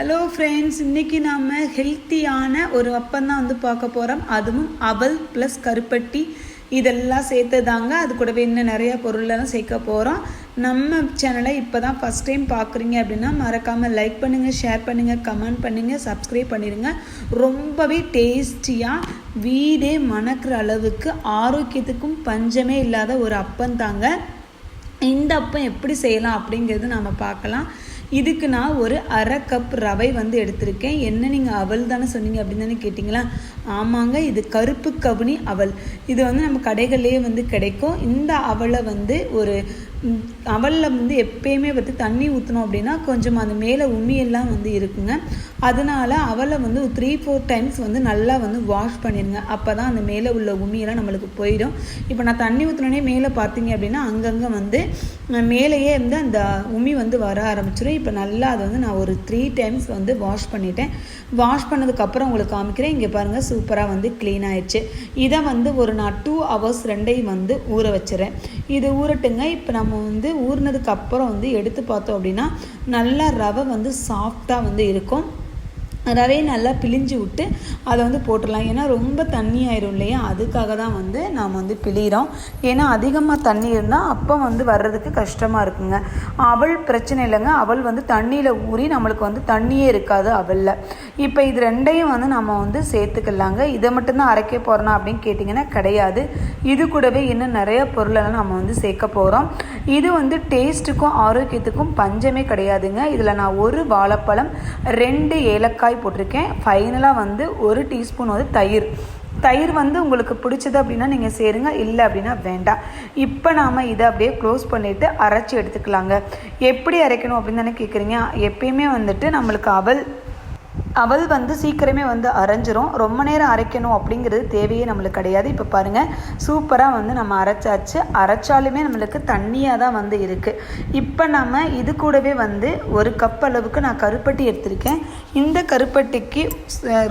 Hello friends இன்றைக்கி நாம் ஹெல்த்தியான ஒரு அப்பம் தான் வந்து பார்க்க போகிறோம் அதுவும் அவல் ப்ளஸ் கருப்பட்டி. இதெல்லாம் சேர்த்து தாங்க அது கூடவே இன்னும் நிறையா பொருளெல்லாம் சேர்க்க போகிறோம் நம்ம சேனலை இப்போ தான் ஃபஸ்ட் டைம் பார்க்குறீங்க அப்படின்னா மறக்காமல் லைக் பண்ணுங்கள் ஷேர் பண்ணுங்கள் கமெண்ட் பண்ணுங்கள் சப்ஸ்கிரைப் பண்ணிடுங்க ரொம்பவே டேஸ்டியாக வீடே மணக்கிற அளவுக்கு ஆரோக்கியத்துக்கும் பஞ்சமே இல்லாத ஒரு அப்பம் தாங்க. இந்த அப்பம் எப்படி செய்யலாம் அப்படிங்கிறது நம்ம பார்க்கலாம். இதுக்கு நான் ஒரு அரை கப் ரவை வந்து எடுத்திருக்கேன். என்ன நீங்கள் அவல் தானே சொன்னீங்க அப்படின்னு தானே கேட்டிங்களா? ஆமாங்க இது கருப்பு கவுனி அவல். இது வந்து நம்ம கடைகள்லேயே வந்து கிடைக்கும். இந்த அவலை வந்து ஒரு அவலில் வந்து எப்பயுமே வந்து தண்ணி ஊற்றினோம் அப்படின்னா கொஞ்சம் அந்த மேலே உண்ணியெல்லாம் வந்து இருக்குங்க. அதனால அவலை வந்து ஒரு த்ரீ ஃபோர் டைம்ஸ் வந்து நல்லா வந்து வாஷ் பண்ணிடுங்க. அப்போ தான் அந்த மேலே உள்ள உண்ணியெல்லாம் நம்மளுக்கு போயிடும். இப்போ நான் தண்ணி ஊற்றினோடனே மேலே பார்த்தீங்க அப்படின்னா அங்கங்கே வந்து மேலேயே வந்து அந்த உமி வந்து வர ஆரம்பிச்சிடும் இப்போ நல்லா அதை வந்து நான் ஒரு த்ரீ டைம்ஸ் வந்து வாஷ் பண்ணிட்டேன். வாஷ் பண்ணதுக்கப்புறம் உங்களுக்கு காமிக்கிறேன். இங்கே பாருங்கள் சு சூப்பராக வந்து க்ளீன் ஆயிடுச்சு இதை வந்து ஒரு நான் டூ ஹவர்ஸ் ரெண்டையும் வந்து ஊற வச்சுறேன். இது ஊறட்டுங்க. இப்போ நம்ம வந்து ஊறினதுக்கப்புறம் வந்து எடுத்து பார்த்தோம் அப்படின்னா நல்லா ரவை வந்து சாஃப்டாக வந்து இருக்கும். ரவையை நல்லா பிழிஞ்சு விட்டு அதை வந்து போட்டுடலாம். ஏன்னா ரொம்ப தண்ணி ஆயிரும் இல்லையா? அதுக்காக தான் வந்து நாம் வந்து பிழிகிறோம் ஏன்னா அதிகமாக தண்ணி இருந்தால் அப்போ வந்து வர்றதுக்கு கஷ்டமாக இருக்குங்க. அவள் பிரச்சனை இல்லைங்க. அவள் வந்து தண்ணியில் ஊறி நம்மளுக்கு வந்து தண்ணியே இருக்காது அவளில் இப்போ இது ரெண்டையும் வந்து நம்ம வந்து சேர்த்துக்கலாங்க. இதை மட்டும்தான் அரைக்க போகிறோம் அப்படின்னு கேட்டிங்கன்னா கிடையாது. இது கூடவே இன்னும் நிறைய பொருளெல்லாம் நம்ம வந்து சேர்க்க போகிறோம் இது வந்து டேஸ்ட்டுக்கும் ஆரோக்கியத்துக்கும் பஞ்சமே கிடையாதுங்க. இதில் நான் ஒரு வாழைப்பழம் ரெண்டு ஏலக்காய் போட்டிருக்கேன். ஃபைனலாக வந்து ஒரு டீஸ்பூன் வந்து தயிர். தயிர் வந்து உங்களுக்கு பிடிச்சது அப்படின்னா நீங்கள் சேருங்க இல்லை அப்படின்னா வேண்டாம். இப்போ நாம் இதை அப்படியே க்ளோஸ் பண்ணிவிட்டு அரைச்சி எடுத்துக்கலாங்க. எப்படி அரைக்கணும் அப்படின்னு தானே கேட்குறீங்க எப்பயுமே வந்துட்டு நம்மளுக்கு அவல் அவள் வந்து சீக்கிரமே வந்து அரைஞ்சிரும். ரொம்ப நேரம் அரைக்கணும் அப்படிங்கிறது தேவையே நம்மளுக்கு கிடையாது. இப்போ பாருங்கள் சூப்பராக வந்து நம்ம அரைச்சாச்சு. அரைச்சாலுமே நம்மளுக்கு தண்ணியாக தான் வந்து இருக்குது இப்போ நம்ம இது கூடவே வந்து ஒரு கப் அளவுக்கு நான் கருப்பட்டி எடுத்திருக்கேன். இந்த கருப்பட்டிக்கு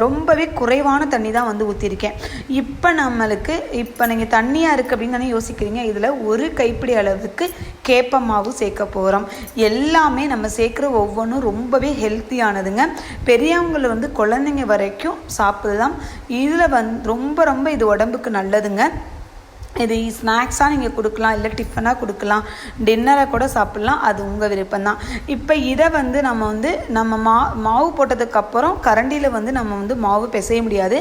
ரொம்பவே குறைவான தண்ணி தான் வந்து ஊற்றிருக்கேன் இப்போ நம்மளுக்கு இப்போ நீங்கள் தண்ணியாக இருக்குது அப்படின்னு தானே யோசிக்கிறீங்க. இதில் ஒரு கைப்பிடி அளவுக்கு கேப்ப மாவு சேர்க்க போகிறோம் எல்லாமே நம்ம சேர்க்குற ஒவ்வொன்றும் ரொம்பவே ஹெல்த்தியானதுங்க பெரியவங்க பெரியவங்களை வந்து குழந்தைங்க வரைக்கும் சாப்பிடலாம் இதில் வந் ரொம்ப ரொம்ப இது உடம்புக்கு நல்லதுங்க. இது ஸ்நாக்ஸாக நீங்கள் கொடுக்கலாம் இல்லை டிஃபனாக கொடுக்கலாம் டின்னரை கூட சாப்பிட்லாம். அது உங்கள் விருப்பம் தான். இப்போ இதை வந்து நம்ம வந்து நம்ம மா மாவு போட்டதுக்கப்புறம் கரண்டியில் வந்து நம்ம வந்து மாவு பிசைய முடியாது.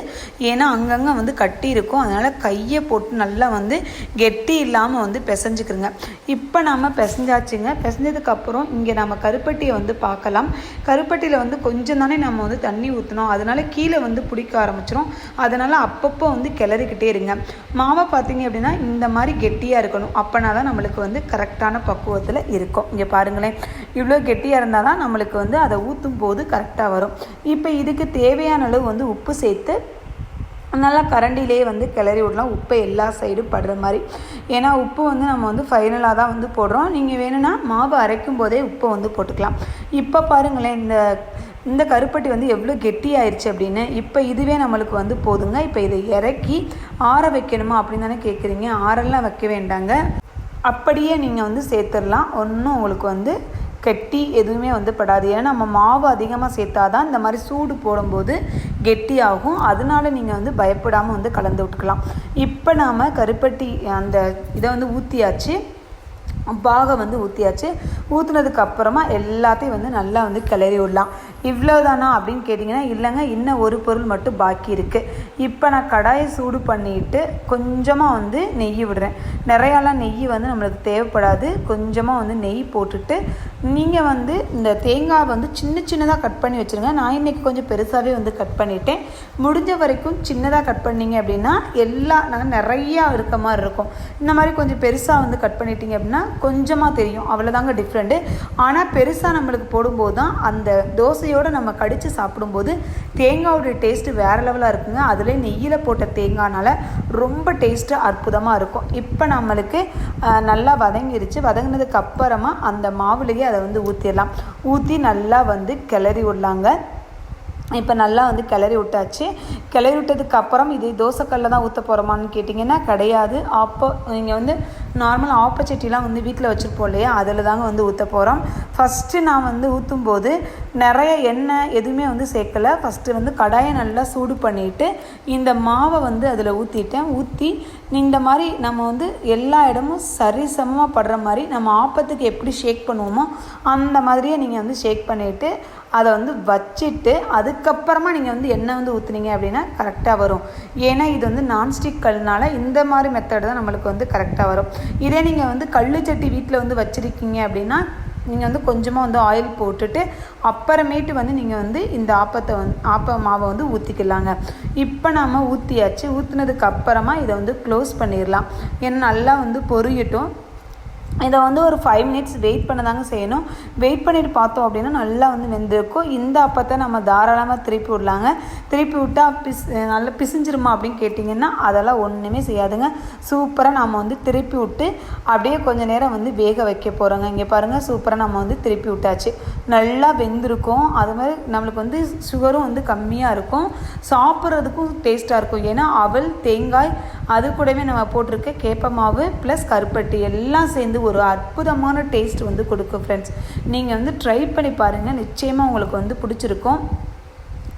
ஏன்னா அங்கங்கே வந்து கட்டி இருக்கும். அதனால் கையை போட்டு நல்லா வந்து கெட்டி இல்லாமல் வந்து பிசைஞ்சுக்கிறோங்க இப்போ நம்ம பிசைஞ்சாச்சுங்க. பிசைஞ்சதுக்கப்புறம் இங்கே நம்ம கருப்பட்டியை வந்து பார்க்கலாம். கருப்பட்டியில் வந்து கொஞ்சம் தானே நம்ம வந்து தண்ணி ஊற்றணும் அதனால் கீழே வந்து பிடிக்க ஆரம்பிச்சிடும் அதனால் அப்பப்போ வந்து கிளறிக்கிட்டே இருங்க. மாவை பார்த்தீங்க அப்படின்னா அப்படின்னா இந்த மாதிரி கெட்டியாக இருக்கணும். அப்போனா தான் நம்மளுக்கு வந்து கரெக்டான பக்குவத்தில் இருக்கும். இங்கே பாருங்களேன். இவ்வளோ கெட்டியாக இருந்தால் தான் நம்மளுக்கு வந்து அதை ஊற்றும் போது கரெக்டாக வரும். இப்போ இதுக்கு தேவையான அளவு வந்து உப்பு சேர்த்து நல்லா கரண்டிலே வந்து கிளறி விடலாம். உப்பை எல்லா சைடும் படுற மாதிரி. ஏன்னா உப்பு வந்து நம்ம வந்து ஃபைனலாக தான் வந்து போடுறோம். நீங்கள் வேணும்னா மாவு அரைக்கும் போதே உப்பை வந்து போட்டுக்கலாம். இப்போ பாருங்களேன் இந்த இந்த கருப்பட்டி வந்து எவ்வளோ கெட்டியாயிருச்சு அப்படின்னு இப்போ இதுவே நம்மளுக்கு வந்து போதுங்க. இப்போ இதை இறக்கி ஆற வைக்கணுமா அப்படின்னு தானே கேட்குறீங்க ஆறெல்லாம் வைக்க வேண்டாங்க. அப்படியே நீங்கள் வந்து சேர்த்துடலாம். ஒன்றும் உங்களுக்கு வந்து கெட்டி எதுவுமே வந்து படாது. ஏன்னா நம்ம மாவு அதிகமாக சேர்த்தா தான் இந்த மாதிரி சூடு போடும்போது கெட்டி ஆகும் அதனால நீங்கள் வந்து பயப்படாமல் வந்து கலந்து விட்டுக்கலாம். இப்போ நாம் கருப்பட்டி அந்த இதை வந்து ஊற்றியாச்சு பாகை வந்து ஊற்றியாச்சு ஊற்றுனதுக்கு அப்புறமா எல்லாத்தையும் வந்து நல்லா வந்து கிளறி விடலாம். இவ்வளோதானா அப்படின்னு கேட்டிங்கன்னா இல்லைங்க இன்னும் ஒரு பொருள் மட்டும் பாக்கி இருக்குது இப்போ நான் கடாயை சூடு பண்ணிவிட்டு கொஞ்சமாக வந்து நெய் விடுறேன். நிறையாலாம் நெய் வந்து நம்மளுக்கு தேவைப்படாது. கொஞ்சமாக வந்து நெய் போட்டுட்டு நீங்கள் வந்து இந்த தேங்காய் வந்து சின்ன சின்னதாக கட் பண்ணி வச்சுருங்க. நான் இன்றைக்கி கொஞ்சம் பெருசாகவே வந்து கட் பண்ணிட்டேன். முடிஞ்ச வரைக்கும் சின்னதாக கட் பண்ணிங்க அப்படின்னா எல்லா நாங்கள் நிறையா இருக்க மாதிரி இருக்கும். இந்த மாதிரி கொஞ்சம் பெருசாக வந்து கட் பண்ணிட்டீங்க அப்படின்னா கொஞ்சமாக தெரியும். அவ்வளோதாங்க டிஃப்ரெண்ட்டு ஆனால் பெருசாக நம்மளுக்கு போடும்போது தான் அந்த தோசை தோசையோடு நம்ம கடித்து சாப்பிடும்போது தேங்காயோட டேஸ்ட்டு வேறு லெவலாக இருக்குங்க. அதில் நெய்யில் போட்ட தேங்காய்னால ரொம்ப டேஸ்ட்டு அற்புதமாக இருக்கும். இப்போ நம்மளுக்கு நல்லா வதங்கிருச்சு. வதங்கினதுக்கு அப்புறமா அந்த மாவுலேயே அதை வந்து ஊற்றிடலாம் ஊற்றி நல்லா வந்து கிளறி விடலாங்க. இப்போ நல்லா வந்து கிளறி விட்டாச்சு. கிளறி விட்டதுக்கு அப்புறம் இது தோசைக்கல்ல தான் ஊற்ற போகிறோமான்னு கேட்டிங்கன்னா கிடையாது. அப்போ நீங்கள் வந்து நார்மல் ஆப்பச்சட்டிலாம் வந்து வீட்டில் வச்சுருப்போம் இல்லையா? அதில் தாங்க வந்து ஊற்ற போகிறோம் ஃபஸ்ட்டு நான் வந்து ஊற்றும் போது நிறைய எண்ணெய் எதுவுமே வந்து சேர்க்கலை. ஃபஸ்ட்டு வந்து கடாயை நல்லா சூடு பண்ணிவிட்டு இந்த மாவை வந்து அதில் ஊற்றிட்டேன் ஊற்றி இந்த மாதிரி நம்ம வந்து எல்லா இடமும் சரிசமமாக படுற மாதிரி நம்ம ஆப்பத்துக்கு எப்படி ஷேக் பண்ணுவோமோ அந்த மாதிரியே நீங்கள் வந்து ஷேக் பண்ணிவிட்டு அதை வந்து வச்சுட்டு அதுக்கப்புறமா நீங்கள் வந்து எண்ணெய் வந்து ஊற்றுனீங்க அப்படின்னா கரெக்டாக வரும். ஏன்னா இது வந்து நான்ஸ்டிக் கல்னால இந்த மாதிரி மெத்தட் தான் நம்மளுக்கு வந்து கரெக்டாக வரும். இதே நீங்கள் வந்து கல் சட்டி வீட்டில் வந்து வச்சுருக்கீங்க அப்படின்னா நீங்கள் வந்து கொஞ்சமாக வந்து ஆயில் போட்டுட்டு அப்புறமேட்டு வந்து நீங்கள் வந்து இந்த ஆப்பத்தை வந்து ஆப்ப மாவை வந்து ஊற்றிக்கலாங்க இப்போ நாம் ஊற்றியாச்சு ஊற்றுனதுக்கு அப்புறமா இதை வந்து க்ளோஸ் பண்ணிடலாம் ஏன்னா நல்லா வந்து பொரியட்டும். இதை வந்து ஒரு ஃபைவ் மினிட்ஸ் வெயிட் பண்ண தாங்க செய்யணும். வெயிட் பண்ணிட்டு பார்த்தோம் அப்படின்னா நல்லா வந்து வெந்திருக்கும். இந்த அப்பத்தை நம்ம தாராளமாக திருப்பி விடலாங்க. திருப்பி விட்டால் பிஸ் நல்லா பிசிஞ்சிருமா அப்படின்னு கேட்டிங்கன்னா அதெல்லாம் ஒன்றுமே செய்யாதுங்க. சூப்பராக நம்ம வந்து திருப்பி விட்டு அப்படியே கொஞ்சம் நேரம் வந்து வேக வைக்க போகிறோங்க இங்கே பாருங்கள் சூப்பராக நம்ம வந்து திருப்பி விட்டாச்சு. நல்லா வெந்திருக்கும். அது மாதிரி நம்மளுக்கு வந்து சுகரும் வந்து கம்மியாக இருக்கும். சாப்பிட்றதுக்கும் டேஸ்ட்டாக இருக்கும். ஏன்னா அவல் தேங்காய் அது கூடவே நம்ம போட்டிருக்க கேப்ப மாவு ப்ளஸ் கருப்பட்டி எல்லாம் சேர்ந்து ஒரு அற்புதமான டேஸ்ட் வந்து கொடுக்கும் ஃப்ரெண்ட்ஸ் நீங்கள் வந்து ட்ரை பண்ணி பாருங்கள் நிச்சயமாக உங்களுக்கு வந்து பிடிச்சிருக்கும்.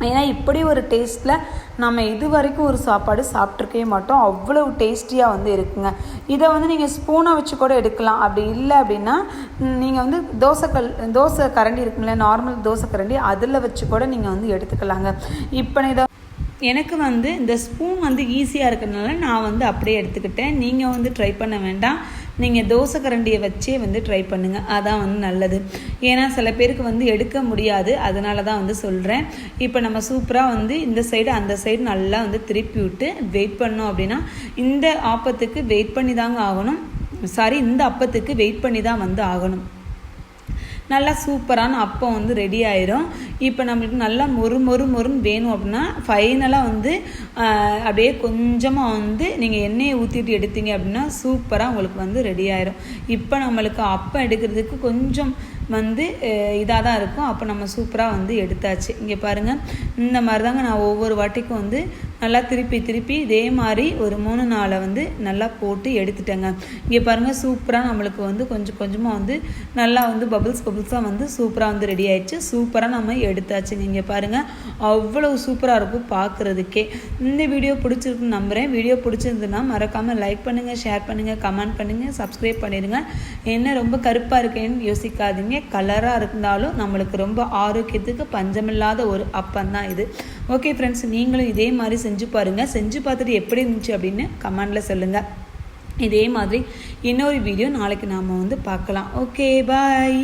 ஏன்னா இப்படி ஒரு டேஸ்ட்டில் நம்ம இது வரைக்கும் ஒரு சாப்பாடு சாப்பிட்ருக்கவே மாட்டோம். அவ்வளோ டேஸ்டியாக வந்து இருக்குங்க. இதை வந்து நீங்கள் ஸ்பூனை வச்சு கூட எடுக்கலாம். அப்படி இல்லை அப்படின்னா நீங்கள் வந்து தோசைக்கல் தோசை கரண்டி இருக்குங்களே நார்மல் தோசை கரண்டி அதில் வச்சு கூட நீங்கள் வந்து எடுத்துக்கலாங்க. இப்போ இதை எனக்கு வந்து இந்த ஸ்பூன் வந்து ஈஸியாக இருக்கிறதுனால நான் வந்து அப்படியே எடுத்துக்கிட்டேன். நீங்கள் வந்து ட்ரை பண்ண வேண்டாம். நீங்கள் தோசை கரண்டியை வச்சே வந்து ட்ரை பண்ணுங்கள் அதான் வந்து நல்லது. ஏன்னா சில பேருக்கு வந்து எடுக்க முடியாது. அதனால தான் வந்து சொல்கிறேன் இப்போ நம்ம சூப்பராக வந்து இந்த சைடு அந்த சைடு நல்லா வந்து திருப்பி விட்டு வெயிட் பண்ணோம் அப்படின்னா இந்த ஆப்பத்துக்கு வெயிட் பண்ணி தாங்க ஆகணும். சாரி இந்த அப்பத்துக்கு வெயிட் பண்ணி தான் வந்து ஆகணும். நல்லா சூப்பரான அப்பம் வந்து ரெடி ஆயிரும். இப்போ நம்மளுக்கு நல்லா மொறு மொறு மொறுன்னு வேணும் அப்படின்னா ஃபைனலாக வந்து அப்படியே கொஞ்சமாக வந்து நீங்கள் எண்ணெயை ஊற்றிட்டு எடுத்தீங்க அப்படின்னா சூப்பராக உங்களுக்கு வந்து ரெடி ஆயிரும். இப்போ நம்மளுக்கு அப்பம் எடுக்கிறதுக்கு கொஞ்சம் வந்து இதாக தான் இருக்கும். அப்போ நம்ம சூப்பராக வந்து எடுத்தாச்சு. இங்கே பாருங்கள் இந்த மாதிரி தாங்க நான் ஒவ்வொரு வாட்டிக்கும் வந்து நல்லா திருப்பி திருப்பி இதே மாதிரி ஒரு மூணு நாளை வந்து நல்லா போட்டு எடுத்துட்டேங்க. இங்கே பாருங்கள் சூப்பராக நம்மளுக்கு வந்து கொஞ்சம் கொஞ்சமாக வந்து நல்லா வந்து பபுள்ஸ் பபுள்ஸாக வந்து சூப்பராக வந்து ரெடி ஆயிடுச்சு. சூப்பராக நம்ம எடுத்தாச்சுங்க. இங்கே பாருங்கள் அவ்வளோ சூப்பராக இருக்கும் பார்க்குறதுக்கே இந்த வீடியோ பிடிச்சிருக்குன்னு நம்புகிறேன் வீடியோ பிடிச்சிருந்துன்னா மறக்காமல் லைக் பண்ணுங்கள் ஷேர் பண்ணுங்கள் கமெண்ட் பண்ணுங்கள் சப்ஸ்கிரைப் பண்ணிடுங்க. என்ன ரொம்ப கருப்பாக இருக்கேன்னு யோசிக்காதீங்க. கலராக இருந்தாலும் நம்மளுக்கு ரொம்ப ஆரோக்கியத்துக்கு பஞ்சமில்லாத ஒரு அப்பந்தான் இது. ஓகே ஃப்ரெண்ட்ஸ் நீங்களும் இதே மாதிரி செஞ்சு பாருங்கள் செஞ்சு பார்த்துட்டு எப்படி இருந்துச்சு அப்படின்னு கமெண்டில் சொல்லுங்கள் இதே மாதிரி இன்னொரு வீடியோ நாளைக்கு நாம் வந்து பார்க்கலாம். Okay bye